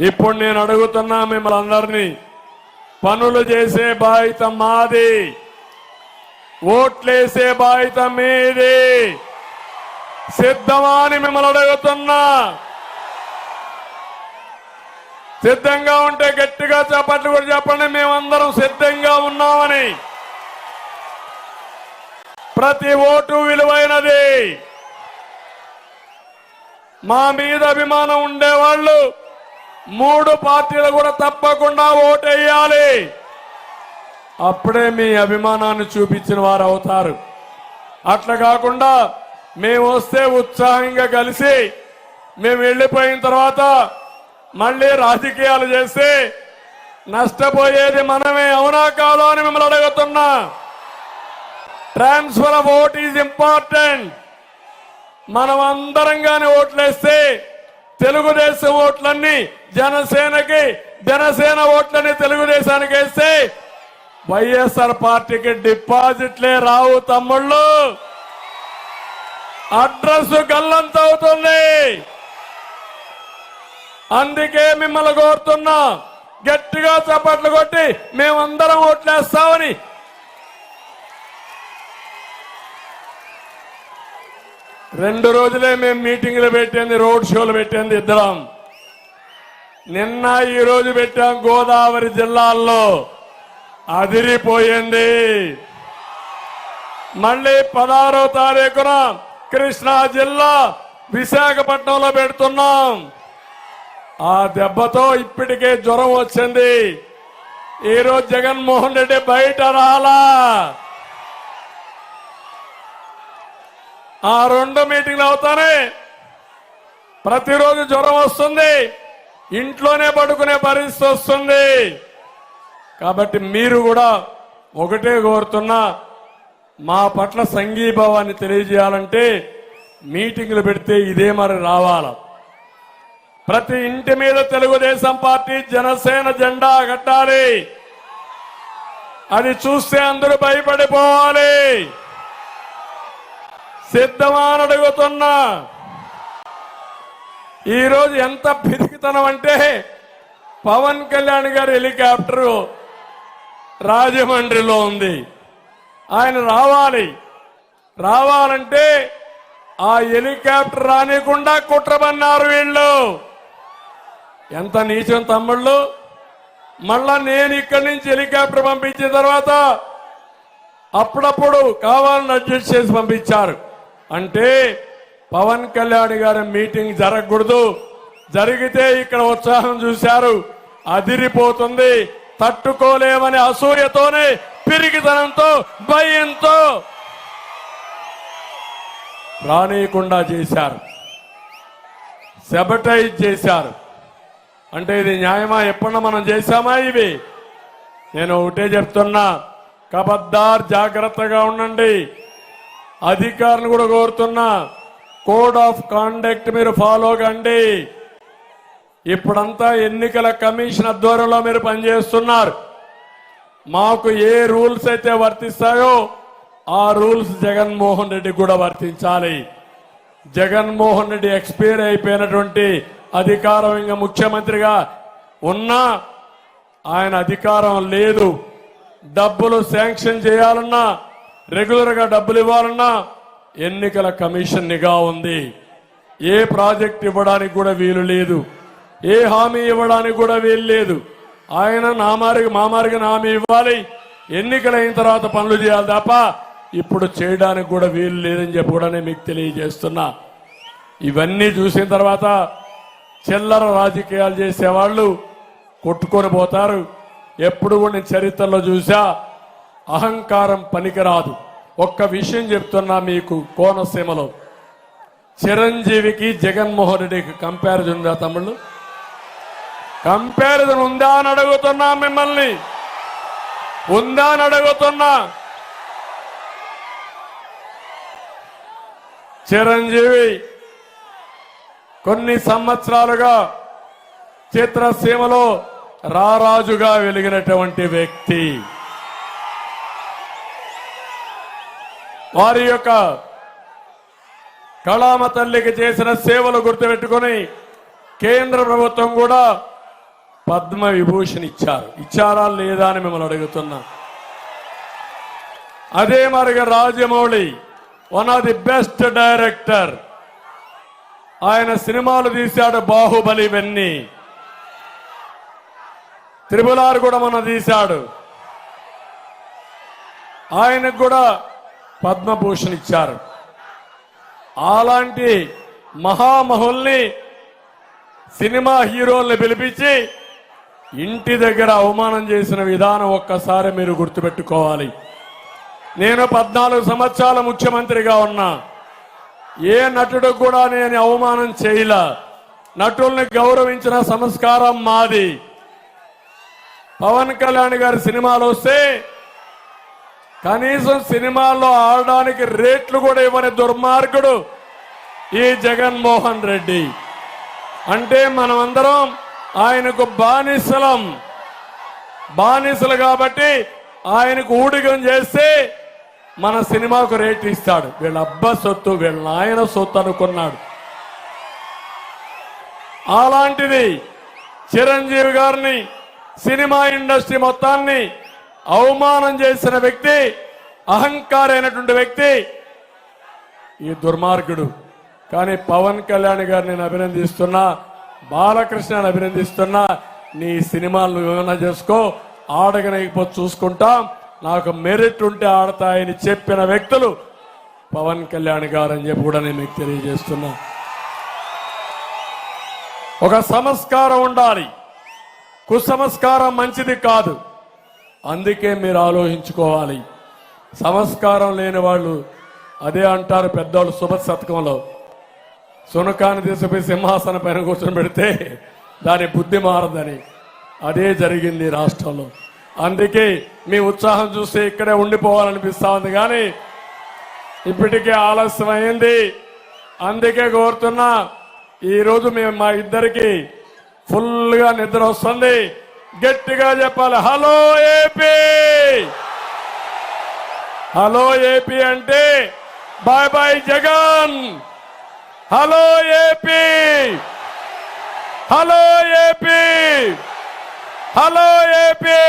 ఇప్పుడు నేను అడుగుతున్నా మిమ్మల్ని అందరినీ. పనులు చేసే బాధ్యత మాది. ఓట్లేసే బాధ్యత మీది. సిద్ధమా అని మిమ్మల్ని అడుగుతున్నా. సిద్ధంగా ఉంటే గట్టిగా చెప్పట్లు కూడా చెప్పండి మేమందరం సిద్ధంగా ఉన్నామని. ప్రతి ఓటు విలువైనది. మా మీద అభిమానం ఉండేవాళ్ళు మూడు పార్టీలు కూడా తప్పకుండా ఓటేయాలి. అప్పుడే మీ అభిమానాన్ని చూపించిన వారు అవుతారు. అట్లా కాకుండా మేము వస్తే ఉత్సాహంగా కలిసి మేము వెళ్ళిపోయిన తర్వాత మళ్ళీ రాజకీయాలు చేస్తే నష్టపోయేది మనమే. అవునా కాదా అని మిమ్మల్ని అడుగుతున్నా. Transfer of vote is important మనం అందరం కానీ ఓట్లేస్తే తెలుగుదేశం ఓట్లన్నీ జనసేనకి జనసేన ఓట్లని తెలుగుదేశానికి వేస్తే వైఎస్ఆర్ పార్టీకి డిపాజిట్లే రావు తమ్ముళ్ళు. అడ్రస్ గల్లంత అవుతుంది. అందుకే మిమ్మల్ని కోరుతున్నా గట్టిగా చప్పట్లు కొట్టి మేమందరం ఓట్లేస్తామని. రెండు రోజులే మేము మీటింగ్లు పెట్టింది రోడ్ షోలు పెట్టింది ఇద్దరం. నిన్న ఈ రోజు పెట్టాం గోదావరి జిల్లాల్లో. అదిరిపోయింది. మళ్ళీ పదహారో తారీఖున కృష్ణా జిల్లా విశాఖపట్నంలో పెడుతున్నాం. ఆ దెబ్బతో ఇప్పటికే జ్వరం వచ్చింది. ఈరోజు జగన్మోహన్ రెడ్డి బయట రాలా. ఆ రెండు మీటింగ్లు అవుతానే. ప్రతిరోజు జ్వరం వస్తుంది. ఇంట్లోనే పడుకునే పరిస్థితి వస్తుంది. కాబట్టి మీరు కూడా ఒకటే కోరుతున్నా మా పట్ల సంఘీభావాన్ని తెలియజేయాలంటే మీటింగ్లు పెడితే ఇదే మరి రావాల. ప్రతి ఇంటి మీద తెలుగుదేశం పార్టీ జనసేన జెండా కట్టాలి. అది చూస్తే అందరూ భయపడిపోవాలి. సిద్ధమానడుగుతున్నా అడుగుతున్నా. ఈరోజు ఎంత పిరికితనం అంటే పవన్ కళ్యాణ్ గారి హెలికాప్టర్ రాజమండ్రిలో ఉంది. ఆయన రావాలి. రావాలంటే ఆ హెలికాప్టర్ రానికుండా కుట్రమన్నారు వీళ్ళు. ఎంత నీచం తమ్ముళ్ళు. మళ్ళా నేను ఇక్కడి నుంచి హెలికాప్టర్ పంపించిన తర్వాత అప్పుడప్పుడు కావాలని అడ్జస్ట్ చేసి పంపించారు. అంటే పవన్ కళ్యాణ్ గారి మీటింగ్ జరగకూడదు. జరిగితే ఇక్కడ ఉత్సాహం చూశారు. అదిరిపోతుంది. తట్టుకోలేమని అసూయతోనే పిరిగితనంతో భయంతో రానియకుండా చేశారు. సెబటైజ్ చేశారు. అంటే ఇది న్యాయమా? ఎప్పుడన్నా మనం చేశామా ఇవి? నేను ఒకటే చెప్తున్నా. కబద్దార్ జాగ్రత్తగా ఉండండి. అధికారులు కూడా కోరుతున్నా. కోడ్ ఆఫ్ కాండక్ట్ మీరు ఫాలో కండి. ఇప్పుడంతా ఎన్నికల కమిషన్ ఆధ్వర్యంలో మీరు పనిచేస్తున్నారు. మాకు ఏ రూల్స్ అయితే వర్తిస్తాయో ఆ రూల్స్ జగన్మోహన్ రెడ్డి కూడా వర్తించాలి. జగన్మోహన్ రెడ్డి ఎక్స్పైర్ అయిపోయినటువంటి అధికారం ఇంకా ముఖ్యమంత్రిగా ఉన్నా ఆయన అధికారం లేదు. డబ్బులు శాంక్షన్ చేయాలన్నా రెగ్యులర్గా డబ్బులు ఇవ్వాలన్నా ఎన్నికల కమిషన్ నిఘా ఉంది. ఏ ప్రాజెక్ట్ ఇవ్వడానికి కూడా వీలు లేదు. ఏ హామీ ఇవ్వడానికి కూడా వీలు లేదు. ఆయన నామారికి మామారికి హామీ ఇవ్వాలి. ఎన్నికలైన తర్వాత పనులు చేయాలి తప్ప ఇప్పుడు చేయడానికి కూడా వీలు లేదని చెప్పి కూడా నేను మీకు తెలియజేస్తున్నా. ఇవన్నీ చూసిన తర్వాత చిల్లర రాజకీయాలు చేసేవాళ్ళు కొట్టుకొని పోతారు. ఎప్పుడు కూడా నేను చరిత్రలో చూసా అహంకారం పనికిరాదు. ఒక్క విషయం చెప్తున్నా మీకు కోనసీమలో. చిరంజీవికి జగన్మోహన్ రెడ్డికి కంపారిజన్ ఉందా తమ్ముళ్ళు? కంపారిజన్ ఉందా అని అడుగుతున్నా మిమ్మల్ని. ఉందా అని అడుగుతున్నా. చిరంజీవి కొన్ని సంవత్సరాలుగా చిత్రసీమలో రారాజుగా వెలిగినటువంటి వ్యక్తి. వారి యొక్క కళామ తల్లికి చేసిన సేవలు గుర్తుపెట్టుకుని కేంద్ర ప్రభుత్వం కూడా పద్మ విభూషణ్ ఇచ్చారు. ఇచ్చారా లేదా అని మిమ్మల్ని అడుగుతున్నా. అదే మరిగా Rajamouli one of the best director ఆయన సినిమాలు తీశాడు బాహుబలి వెన్ని. త్రిపులారు కూడా మన తీశాడు. ఆయనకు కూడా పద్మభూషణ్ ఇచ్చారు అలాంటి మహామహుల్ని సినిమా హీరోల్ని పిలిపించి ఇంటి దగ్గర అవమానం చేసిన విధానం ఒక్కసారి మీరు గుర్తుపెట్టుకోవాలి. నేను పద్నాలుగు సంవత్సరాల ముఖ్యమంత్రిగా ఉన్నా. ఏ నటుడు కూడా నేను అవమానం చేయలా. నటుల్ని గౌరవించిన సంస్కారం మాది. పవన్ కళ్యాణ్ గారి సినిమాలు వస్తే కనీసం సినిమాల్లో ఆడడానికి రేట్లు కూడా ఇవ్వని దుర్మార్గుడు ఈ జగన్మోహన్ రెడ్డి. అంటే మనమందరం ఆయనకు బానిసలం. బానిసలు కాబట్టి ఆయనకు ఊడిగం చేస్తే మన సినిమాకు రేట్ ఇస్తాడు. వీళ్ళ అబ్బ సొత్తు వీళ్ళ నాయన సొత్తు అనుకున్నాడు. అలాంటిది చిరంజీవి గారిని సినిమా ఇండస్ట్రీ మొత్తాన్ని అవమానం చేసిన వ్యక్తి అహంకారైనటువంటి వ్యక్తి ఈ దుర్మార్గుడు. కానీ పవన్ కళ్యాణ్ గారు నేను అభినందిస్తున్నా బాలకృష్ణని అభినందిస్తున్నా. నీ సినిమాలను వివరణ చేసుకో ఆడగనకపోతే చూసుకుంటాం. నాకు మెరిట్ ఉంటే ఆడతాయని చెప్పిన వ్యక్తులు పవన్ కళ్యాణ్ గారు అని చెప్పి కూడా నేను మీకు తెలియజేస్తున్నా. ఒక సంస్కారం ఉండాలి. కుసంస్కారం మంచిది కాదు. అందుకే మీరు ఆలోచించుకోవాలి. సంస్కారం లేని వాళ్ళు అదే అంటారు పెద్దవాళ్ళు శుభ శతకంలో. సునకాన్ని తీసుకుపోయి సింహాసనం పైన కూర్చొని పెడితే దాని బుద్ధి మారదని. అదే జరిగింది రాష్ట్రంలో. అందుకే మీ ఉత్సాహం చూస్తే ఇక్కడే ఉండిపోవాలనిపిస్తా ఉంది కానీ ఇప్పటికే ఆలస్యం అయింది అందుకే కోరుతున్నా ఈరోజు మేము మా ఇద్దరికి ఫుల్గా నిద్ర వస్తుంది. గట్టిగా చెప్పాలి. హలో ఏపీ హలో ఏపీ అంటే bye bye Jagan. Hello AP hello AP hello AP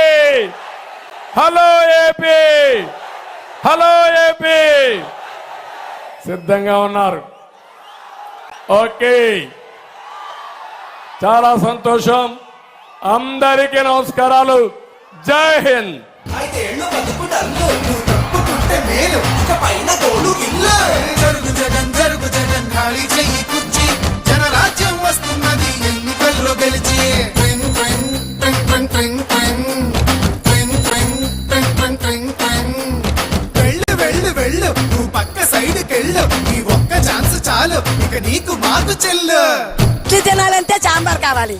hello AP hello AP సిద్ధంగా ఉన్నారు. ఓకే. చాలా సంతోషం. అందరికీ నమస్కారాలు. జై హింద్. తప్పుకుంటే మేలు. ఇక పైన తోడు ఇల్లు. జరుగు జగన్ జరుగు జగన్ ఖాళీ చెయ్యి కుర్చీ. జనరాజ్యం వస్తున్నది ఎన్నికల్లో గెలిచి. ట్రింగ్ ట్రింగ్ ట్రింగ్ ట్రింగ్ ట్రింగ్ ట్రింగ్ ట్రింగ్ ట్రింగ్ ట్రింగ్ ట్రింగ్ ట్రింగ్ ట్రింగ్ వెళ్ళు వెళ్ళు వెళ్ళు. నువ్వు పక్క సైడ్కి వెళ్ళు ఈ ఒక్క ఛాన్స్ చాలు. ఇక నీకు మాకు చెల్లు. ఇడ్లీ తినాలంటే సాంబార్ కావాలి.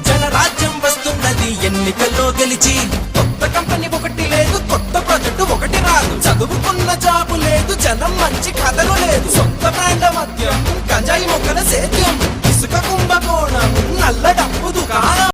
ఎన్నికల రాజ్యం వస్తున్నది. ఎన్నికల్లో గెలిచి కొత్త కంపెనీ ఒకటి లేదు కొత్త ప్రాజెక్టు ఒకటి రాదు. చదువుకున్న జాబు లేదు జనం మంచి కథలు లేదు. సొంత బ్రాండ్ మద్యం కజాయి మొక్కల సేద్యం ఇసుక కుంభకోణం నల్ల డబ్బు దుకాణం.